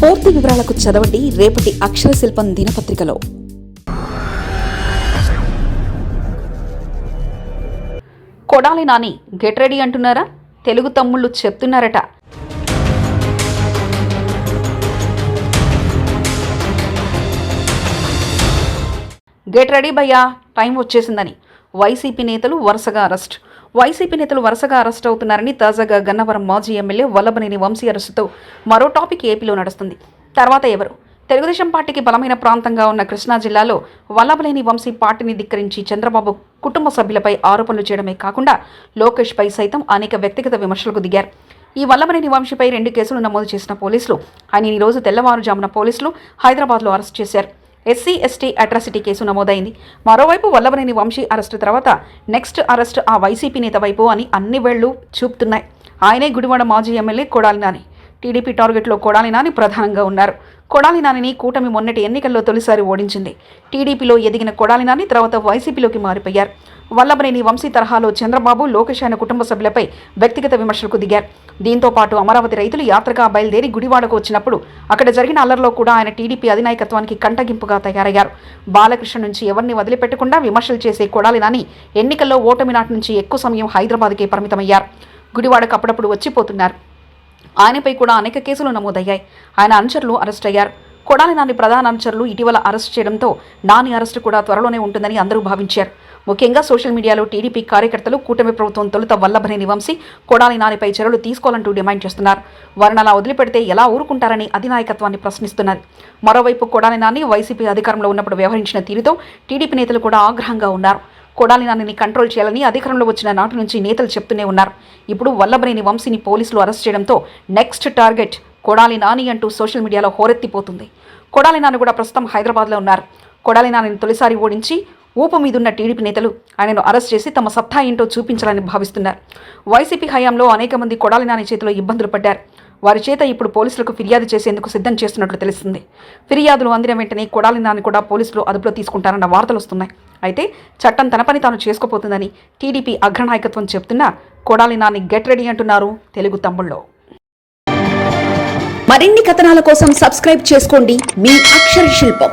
పూర్తి వివరాలకు చదవండి రేపటి అక్షర శిల్పం దినపత్రికలో. కొడాలి నాని గెట్ రెడీ అంటున్నారా? తెలుగు తమ్ముళ్ళు చెప్తున్నారట. గెట్ రెడీ భయ్యా టైం వచ్చేసిందని. వైసీపీ నేతలు వరుసగా అరెస్ట్. వైసీపీ నేతలు వరుసగా అరెస్ట్ అవుతున్నారని తాజాగా గన్నవరం మాజీ ఎమ్మెల్యే వల్లభనేని వంశీ అరెస్టుతో మరో టాపిక్ ఏపీలో నడుస్తుంది. తర్వాత ఎవరు? తెలుగుదేశం పార్టీకి బలమైన ప్రాంతంగా ఉన్న కృష్ణా జిల్లాలో వల్లభలేని వంశీ పార్టీని ధిక్కరించి చంద్రబాబు కుటుంబ సభ్యులపై ఆరోపణలు చేయడమే కాకుండా లోకేష్పై సైతం అనేక వ్యక్తిగత విమర్శలకు దిగారు. ఈ వల్లభనేని వంశీపై రెండు కేసులు నమోదు చేసిన పోలీసులు ఆయన ఈ రోజు తెల్లవారుజామున పోలీసులు హైదరాబాద్లో అరెస్ట్ చేశారు. ఎస్సీ ఎస్టీ అట్రాసిటీ కేసు నమోదైంది. మరోవైపు వల్లభనేని వంశీ అరెస్టు తర్వాత నెక్స్ట్ అరెస్ట్ ఆ వైసీపీ నేత వైపు అని అన్ని వేళ్ళు చూపుతున్నాయి. ఆయనే గుడివాడ మాజీ ఎమ్మెల్యే కొడాలి నాని. టీడీపీ టార్గెట్లో కొడాలి నాని ప్రధానంగా ఉన్నారు. కొడాలి నానిని కూటమి మొన్నటి ఎన్నికల్లో తొలిసారి ఓడించింది. టీడీపీలో ఎదిగిన కొడాలి నాని తర్వాత వైసీపీలోకి మారిపోయారు. వల్లభనేని వంశీ తరహాలో చంద్రబాబు లోకేష్ ఆయన కుటుంబ సభ్యులపై వ్యక్తిగత విమర్శలకు దిగారు. దీంతో పాటు అమరావతి రైతులు యాత్రగా బయలుదేరి గుడివాడకు వచ్చినప్పుడు అక్కడ జరిగిన అల్లర్లో కూడా ఆయన టీడీపీ అధినాయకత్వానికి కంటగింపుగా తయారయ్యారు. బాలకృష్ణ నుంచి ఎవరిని వదిలిపెట్టకుండా విమర్శలు చేసే కొడాలి నాని ఎన్నికల్లో ఓటమి నాటి నుంచి ఎక్కువ సమయం హైదరాబాద్కే పరిమితమయ్యారు. గుడివాడకు అప్పుడప్పుడు వచ్చిపోతున్నారు. ఆయనపై కూడా అనేక కేసులు నమోదయ్యాయి. ఆయన అనుచరులు అరెస్ట్ అయ్యారు. కొడాలి నాని ప్రధాన అనుచరులు ఇటీవల అరెస్ట్ చేయడంతో నాని అరెస్టు కూడా త్వరలోనే ఉంటుందని అందరూ భావించారు. ముఖ్యంగా సోషల్ మీడియాలో టీడీపీ కార్యకర్తలు కూటమి ప్రభుత్వం తొలుత వల్లభనేని వంశీ కొడాలి నానిపై చర్యలు తీసుకోవాలంటూ డిమాండ్ చేస్తున్నారు. వారిని అలా వదిలిపెడితే ఎలా ఊరుకుంటారని అధినాయకత్వాన్ని ప్రశ్నిస్తున్నారు. మరోవైపు కొడాలి నాని వైసీపీ అధికారంలో ఉన్నప్పుడు వ్యవహరించిన తీరుతో టీడీపీ నేతలు కూడా ఆగ్రహంగా ఉన్నారు. కొడాలి నానిని కంట్రోల్ చేయాలని అధికారంలో వచ్చిన నాటి నుంచి నేతలు చెప్తూనే ఉన్నారు. ఇప్పుడు వల్లభనేని వంశీని పోలీసులు అరెస్ట్ చేయడంతో నెక్స్ట్ టార్గెట్ కొడాలి నాని అంటూ సోషల్ మీడియాలో హోరెత్తిపోతుంది. కొడాలి నాని కూడా ప్రస్తుతం హైదరాబాద్లో ఉన్నారు. కొడాలి నానిని తొలిసారి ఓడించి ఊపు మీదున్న టీడీపీ నేతలు ఆయనను అరెస్ట్ చేసి తమ సత్తా ఏంటో చూపించాలని భావిస్తున్నారు. వైసీపీ హయాంలో అనేక మంది కొడాలి నాని చేతిలో ఇబ్బందులు పడ్డారు. వారి చేత ఇప్పుడు పోలీసులకు ఫిర్యాదు చేసేందుకు సిద్ధం చేస్తున్నట్లు తెలుస్తుంది. ఫిర్యాదులు అందిన వెంటనే కొడాలి నాని కూడా పోలీసులు అదుపులో తీసుకుంటారన్న వార్తలు వస్తున్నాయి. అయితే చట్టం తన పని తాను చేసుకోపోతుందని టీడీపీ అగ్రనాయకత్వం చెప్తున్నా కొడాలి నాని గెట్ రెడీ అంటున్నారు తెలుగు తమ్ముళ్ళు. మరిన్ని కథనాల కోసం సబ్స్క్రైబ్ చేసుకోండి మీ అక్షర శిల్పం.